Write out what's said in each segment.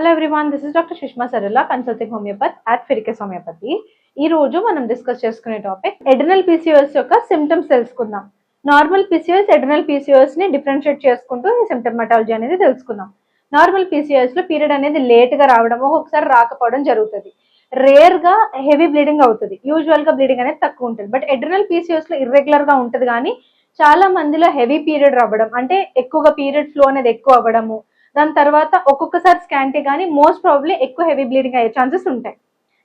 Hello everyone this is doctor Sushma Sarala consulting homeopath at Ficus homeopathy ఈ రోజు మనం discuss చేసుకునే topic adrenal PCOS యొక్క symptoms తెలుసుకుందాం. నార్మల్ పీసీఓఎస్ ఎడనల్ పీసీఓఎస్ని డిఫరెన్షియేట్ చేసుకుంటూ ఈ సిమ్టమాటాలజీ అనేది తెలుసుకుందాం. నార్మల్ పీసీఓఎస్లో పీరియడ్ అనేది లేట్గా రావడం ఒకసారి రాకపోవడం జరుగుతుంది. రేర్గా హెవీ బ్లీడింగ్ అవుతుంది. యూజువల్గా బ్లీడింగ్ అనేది తక్కువ ఉంటుంది. బట్ ఎడ్రినల్ పీసీఎస్లో ఇర్రెగ్యులర్గా ఉంటుంది కానీ చాలా మందిలో హెవీ పీరియడ్ రావడం అంటే ఎక్కువగా పీరియడ్ ఫ్లో అనేది ఎక్కువ అవ్వడము దాని తర్వాత ఒక్కొక్కసారి స్కాంటే కానీ మోస్ట్ ప్రాబ్లీ ఎక్కువ హెవీ బ్లీడింగ్ అయ్యే ఛాన్సెస్ ఉంటాయి.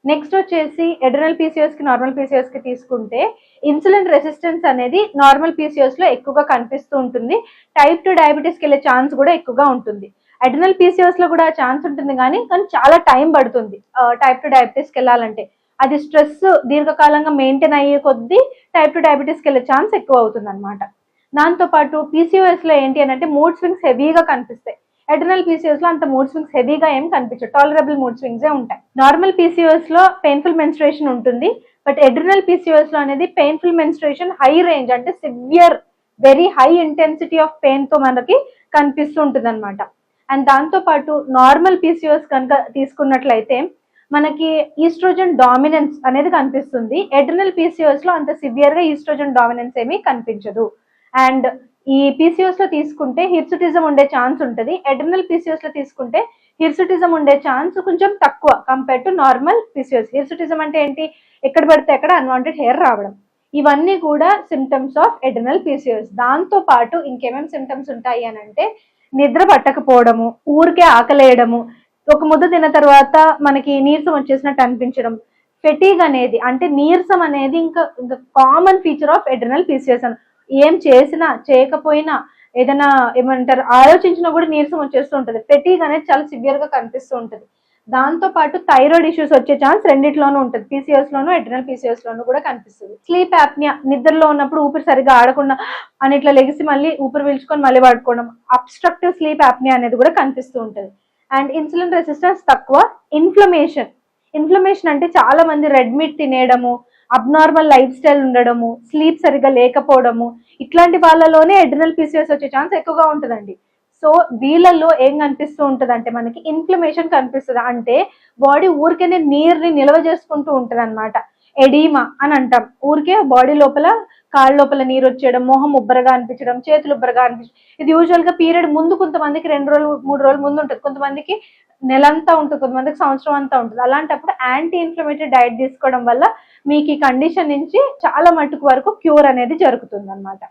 నెక్స్ట్ వచ్చేసి ఎడ్రినల్ పీసీఎస్కి నార్మల్ పీసీఎస్కి తీసుకుంటే ఇన్సులిన్ రెసిస్టెన్స్ అనేది నార్మల్ పీసీఎస్లో ఎక్కువగా కనిపిస్తూ ఉంటుంది. టైప్ టు డయాబెటీస్కి వెళ్ళే ఛాన్స్ కూడా ఎక్కువగా ఉంటుంది. అడ్రినల్ పీసీఎస్లో కూడా ఛాన్స్ ఉంటుంది కానీ కానీ చాలా టైం పడుతుంది టైప్ టు డయాబెటీస్కి వెళ్ళాలంటే. అది స్ట్రెస్ దీర్ఘకాలంగా మెయింటైన్ అయ్యే కొద్దీ టైప్ టు డయాబెటీస్కి వెళ్ళే ఛాన్స్ ఎక్కువ అవుతుంది అనమాట దాంతో పాటు పీసీఓఎస్లో ఏంటి అని అంటే మూడ్ స్వింగ్స్ హెవీగా కనిపిస్తాయి. ఎటర్నల్ పీసీఎస్లో అంత మూడ్ స్వింగ్స్ హెవీగా ఏం కనిపించవు. టాలరబుల్ మూడ్ స్వింగ్స్ ఉంటాయి. నార్మల్ పీసీఎస్లో పెయిన్ఫుల్ మెన్స్ట్రేషన్ ఉంటుంది. బట్ ఎడ్రినల్ పీసీఎస్లో అనేది పెయిన్ఫుల్ మెన్స్ట్రేషన్ హై రేంజ్ అంటే severe very high intensity of పెయిన్తో మనకి కనిపిస్తూ ఉంటుంది అనమాట అండ్ దాంతో పాటు నార్మల్ పీసీఎస్ కనుక తీసుకున్నట్లయితే మనకి ఈస్ట్రోజన్ డామినెన్స్ అనేది కనిపిస్తుంది. ఎడ్రినల్ పీసీఎస్లో అంత సివియర్గా ఈస్ట్రోజన్ డామినెన్స్ ఏమీ కనిపించదు. అండ్ ఈ పీసీఎస్లో తీసుకుంటే హిర్సుటిజం ఉండే ఛాన్స్ ఉంటుంది. ఎడ్రినల్ పీసీఎస్లో తీసుకుంటే హిర్సుటిజం ఉండే ఛాన్స్ కొంచెం తక్కువ compare to normal PCOS hirsutism అంటే ఏంటి? ఎక్కడ పడితే ఎక్కడ అన్వాంటెడ్ హెయిర్ రావడం. ఇవన్నీ కూడా సిమ్టమ్స్ ఆఫ్ ఎడ్రినల్ పీసీఎస్ దాంతో పాటు ఇంకేమేమి సిమ్టమ్స్ ఉంటాయి అని అంటే నిద్ర పట్టకపోవడము ఊరికే ఆకలేయడము ఒక ముద్ద తిన్న తర్వాత మనకి నీరసం వచ్చేసినట్టు అనిపించడం ఫెటీగ్ అనేది అంటే నీరసం అనేది ఇంకా ఇంకా common feature of adrenal PCOS అని. ఏం చేసినా చేయకపోయినా ఏదైనా ఏమంటారు ఆలోచించినా కూడా నీరసం వచ్చేస్తూ ఉంటుంది. ఫెటీగ్ అనేది చాలా సివియర్గా కనిపిస్తూ ఉంటుంది. దాంతో పాటు థైరాయిడ్ ఇష్యూస్ వచ్చే ఛాన్స్ రెండిట్లోనూ ఉంటుంది. పీసీఎస్ లోను ఎడ్రినల్ పీసీఎస్ లోను కూడా కనిపిస్తుంది. స్లీప్ యాప్నియా నిద్రలో ఉన్నప్పుడు ఊపిరి సరిగా ఆడకుండా అని ఇట్లా లెగిసి మళ్ళీ ఊపిరి పీల్చుకొని మళ్ళీ పడుకోవడం అబ్స్ట్రక్టివ్ స్లీప్ యాప్నియా అనేది కూడా కనిపిస్తూ ఉంటుంది. అండ్ ఇన్సులిన్ రెసిస్టెన్స్ తక్కువ. ఇన్ఫ్లమేషన్ ఇన్ఫ్లమేషన్ అంటే చాలా మంది రెడ్ మీట్ తినేయడము అబ్నార్మల్ లైఫ్ స్టైల్ ఉండడము స్లీప్ సరిగా లేకపోవడము ఇట్లాంటి వాళ్ళలోనే ఎడ్రినల్ పీసీఎస్ వచ్చే ఛాన్స్ ఎక్కువగా ఉంటుందండి. సో వీళ్ళల్లో ఏం కనిపిస్తూ ఉంటుంది అంటే మనకి ఇన్ఫ్లమేషన్ కనిపిస్తుంది. అంటే బాడీ ఊరికేనే నీరుని నిల్వ చేసుకుంటూ ఉంటుంది అనమాట ఎడీమా అని అంటాం. ఊరికే బాడీ లోపల కాళ్ళ లోపల నీరు వచ్చేయడం మొహం ఉబ్బరగా అనిపించడం చేతులు ఉబ్బరగా అనిపించడం. ఇది యూజువల్గా పీరియడ్ ముందు కొంతమందికి రెండు రోజులు మూడు రోజులు ముందు ఉంటుంది. కొంతమందికి నెలంతా ఉంటుంది. కొంతమందికి సంవత్సరం అంతా ఉంటుంది. అలాంటప్పుడు యాంటీ ఇన్ఫ్లమేటరీ డైట్ తీసుకోవడం వల్ల మీకు ఈ కండిషన్ నుంచి చాలా మటుకు వరకు క్యూర్ అనేది జరుగుతుంది అనమాట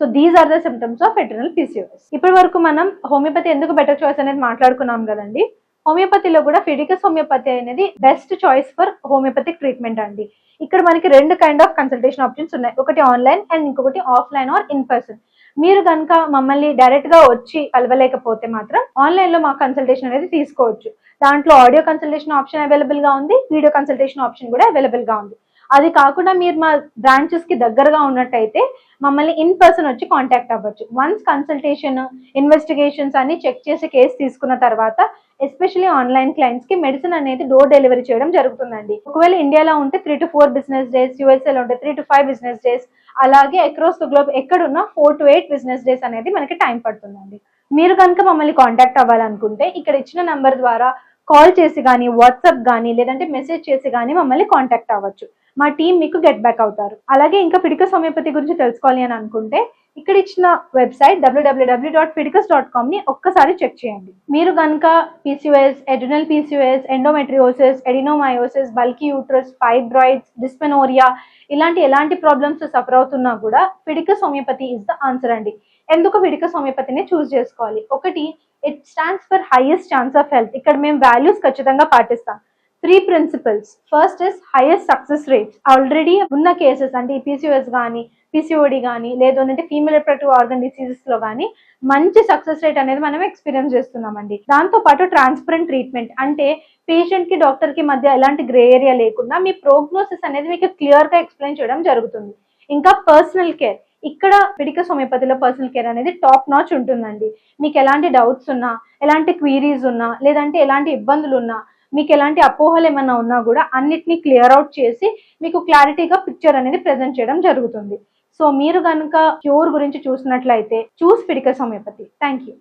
so these are the symptoms of adrenal PCOS ఇప్పటి వరకు మనం హోమియోపతి ఎందుకు బెటర్ చాయిస్ అనేది మాట్లాడుకున్నాం కదండి? హోమియోపతిలో కూడా ఫిడికస్ హోమియోపతి అనేది best choice for homeopathic treatment అండి. ఇక్కడ మనకి రెండు కైండ్ ఆఫ్ కన్సల్టేషన్ ఆప్షన్స్ ఉన్నాయి. ఒకటి ఆన్లైన్ అండ్ ఇంకొకటి ఆఫ్లైన్ ఆర్ ఇన్ పర్సన్ మీరు కనుక మమ్మల్ని డైరెక్ట్గా వచ్చి కలవలేకపోతే మాత్రం ఆన్లైన్లో మా కన్సల్టేషన్ అనేది తీసుకోవచ్చు. దాంట్లో ఆడియో కన్సల్టేషన్ ఆప్షన్ అవైలబుల్గా ఉంది వీడియో కన్సల్టేషన్ ఆప్షన్ కూడా అవైలబుల్గా ఉంది. అది కాకుండా మీరు మా బ్రాంచెస్కి దగ్గరగా ఉన్నట్టయితే మమ్మల్ని ఇన్ పర్సన్ వచ్చి కాంటాక్ట్ అవ్వచ్చు. వన్స్ కన్సల్టేషన్ ఇన్వెస్టిగేషన్స్ అన్ని చెక్ చేసి కేసు తీసుకున్న తర్వాత ఎస్పెషల్లీ ఆన్లైన్ క్లయింట్స్కి మెడిసిన్ అనేది డోర్ డెలివరీ చేయడం జరుగుతుందండి. ఒకవేళ ఇండియాలో ఉంటే three to four business days యూఎస్ఏలో ఉంటే three to five business days అలాగే అక్రాస్ ద గ్లోబ్ ఎక్కడున్నా four to eight business days అనేది మనకి టైం పడుతుందండి. మీరు కనుక మమ్మల్ని కాంటాక్ట్ అవ్వాలనుకుంటే ఇక్కడ ఇచ్చిన నంబర్ ద్వారా కాల్ చేసి కానీ వాట్సాప్ కానీ లేదంటే మెసేజ్ చేసి కానీ మమ్మల్ని కాంటాక్ట్ అవ్వచ్చు. మా టీం మీకు గెట్ బ్యాక్ అవుతారు. అలాగే ఇంకా పిడిక హోమియోపతి గురించి తెలుసుకోవాలి అని అనుకుంటే ఇక్కడ ఇచ్చిన website W W W dot Ficus dot కామ్ని ఒక్కసారి చెక్ చేయండి. మీరు కనుక PCOS adrenal PCOS endometriosis adenomyosis bulky uterus fibroids dysmenorrhea ఇలాంటి ఎలాంటి ప్రాబ్లమ్స్ సఫర్ అవుతున్నా కూడా Ficus homeopathy is the answer అండి. ఎందుకు పిడిక హోమియోపతిని చూస్ చేసుకోవాలి? ఒకటి it stands for highest chance of health ఇక్కడ మేము వాల్యూస్ ఖచ్చితంగా పాటిస్తాం. Three principles first is highest success rates already ఉన్న కేసెస్ అంటే ఈ పీసీఓఎస్ కానీ పీసీఓడి కానీ లేదు అంటే ఫీమేల్ రిప్రొడక్టివ్ ఆర్గన్ డిసీజెస్లో కానీ మంచి సక్సెస్ రేట్ అనేది మనం ఎక్స్పీరియన్స్ చేస్తున్నామండి. దాంతో పాటు ట్రాన్స్పరెంట్ ట్రీట్మెంట్ అంటే పేషెంట్కి డాక్టర్కి మధ్య ఎలాంటి గ్రే ఏరియా లేకుండా మీ ప్రోగ్నోసిస్ అనేది మీకు క్లియర్గా ఎక్స్ప్లెయిన్ చేయడం జరుగుతుంది. ఇంకా పర్సనల్ కేర్ ఇక్కడ పిడిక హోమియోపతిలో పర్సనల్ కేర్ అనేది టాప్ నాచ్ ఉంటుందండి. మీకు ఎలాంటి డౌట్స్ ఉన్నా ఎలాంటి క్వీరీస్ ఉన్నా లేదంటే ఎలాంటి ఇబ్బందులు ఉన్నా మీకు ఎలాంటి అపోహలు ఏమైనా ఉన్నా కూడా అన్నిటినీ క్లియర్ అవుట్ చేసి మీకు క్లారిటీగా పిక్చర్ అనేది ప్రెజెంట్ చేయడం జరుగుతుంది. సో మీరు కనుక క్యూర్ గురించి చూసినట్లయితే choose Ficus homeopathy thank you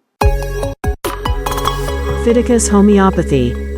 Ficus Homeopathy.